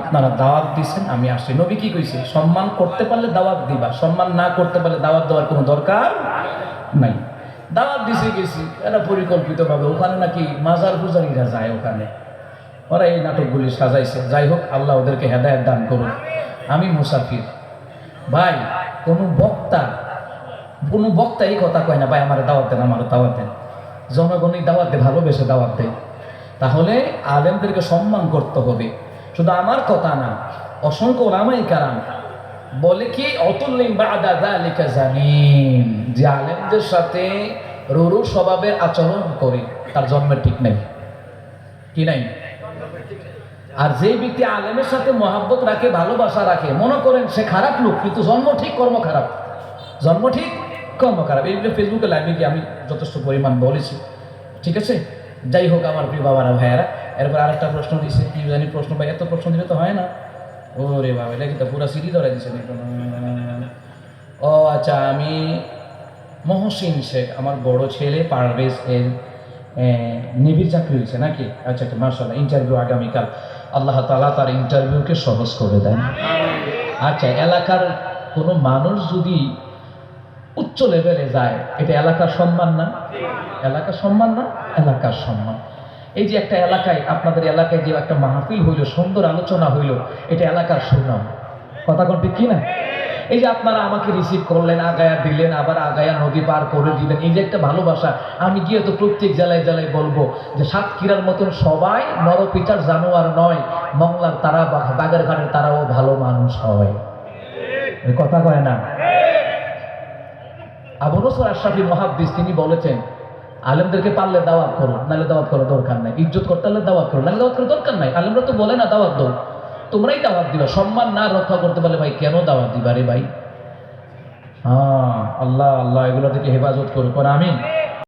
আপনারা দাওয়াত দিছেন, আমি আসছি। নবী কি কইছে? সম্মান করতে পারলে দাওয়াত দিবা, সম্মান না করতে পারলে দাওয়াত দেওয়ার কোনো দরকার নাই। দাওয়াত দিছে গেছি এটা পরিকল্পিতভাবে ওখানে নাকি মাজার পূজারীরা যায় ওখানে। ওরা এই নাটকগুলি সাজাইছে। যাই হোক, আল্লাহ ওদেরকে হেদায়ত দান করুন আমি মুসাফির। ভাই, কোনো বক্তা কোনো বক্তা এই কথা কয় না, ভাই, আমার দাওয়াত দেন, আমার দাওয়াত দেন। জনগণই দাওয়াত দেয় ভালোবেসে দাওয়াত দেয়। তাহলে আলেমদেরকে সম্মান করতে হবে। শুধু আমার কথা না, অসংখ্য ওলামাই কারাম বলে কি অতুল্লিম যালিকা জানিম যে আলেমদের সাথে রুরু স্বভাবের আচরণ করে, তার জন্মের ঠিক নেই। কি নাই? আর যে ব্যক্তি আলেমের সাথে মহাব্বত রাখে, ভালোবাসা রাখে, মনে করেন সে খারাপ লোক, কিন্তু জন্ম ঠিক, কর্ম খারাপ। জন্ম ঠিক, কর্ম খারাপ। এইগুলো ফেসবুকে লাইভে গিয়ে আমি যথেষ্ট পরিমাণ বলেছি। ঠিক আছে? যাই হোক, আমার প্রিয় বাবারা, ভাইয়ারা এরপর আরেকটা প্রশ্ন দিছে, কি জানি প্রশ্ন ভাই এত প্রশ্ন দিলে তো হয় না। ও রে বাবা, এটা কিন্তু পুরো সিডি ধরে দিছে ও আচ্ছা আমি মহসিন শেখ, আমার বড় ছেলে পারভেজ এর নিবিড় চাকরি হয়েছে নাকি? আচ্ছা আচ্ছা মার্শাল্লাহ ইন্টারভিউ আগামীকাল। আল্লাহ তালা তার ইন্টারভিউকে সহজ করে দেন। আচ্ছা এলাকার কোনো মানুষ যদি উচ্চ লেভেলে যায়, এটা এলাকার সম্মান না? এলাকার সম্মান না? এলাকার সম্মান। এই যে একটা এলাকায়, আপনাদের এলাকায় যে একটা মাহফিল হইল, সুন্দর আলোচনা হইল, এটা এলাকার সুনাম। কথা কোনটি কি না এই যে আপনারা আমাকে রিসিভ করলেন, আগায়া দিলেন, আবার আগায়া নদী পার করে দিলেন, এই যে একটা ভালোবাসা, আমি গিয়ে তো প্রত্যেক জেলায় জেলায় বলব যে সাতক্ষীরার মতন সবাই নরপিচার জানোয়ার নয়, মংলার তারা বাগেরঘাটের তারাও ভালো মানুষ হয়। কথা কয় না? আবু নসর আশরাফি মহাদ্দিস তিনি বলেছেন আলেমদেরকে পারলে দাওয়াত করো, নাহলে দাওয়াত করার দরকার নাই। ইজ্জত করতে পারলে দাওয়াত করো, নাহলে দাওয়াত করার দরকার নাই। আলেমরা তো বলে না দাওয়াত দাও। তোমরাই দাওয়াত দিবা। সম্মান না রক্ষা করতে পারলে ভাই কেন দাওয়াত দিবা রে ভাই? হ্যাঁ আল্লাহ আল্লাহ, এগুলো থেকে হেফাজত করো করুক আমি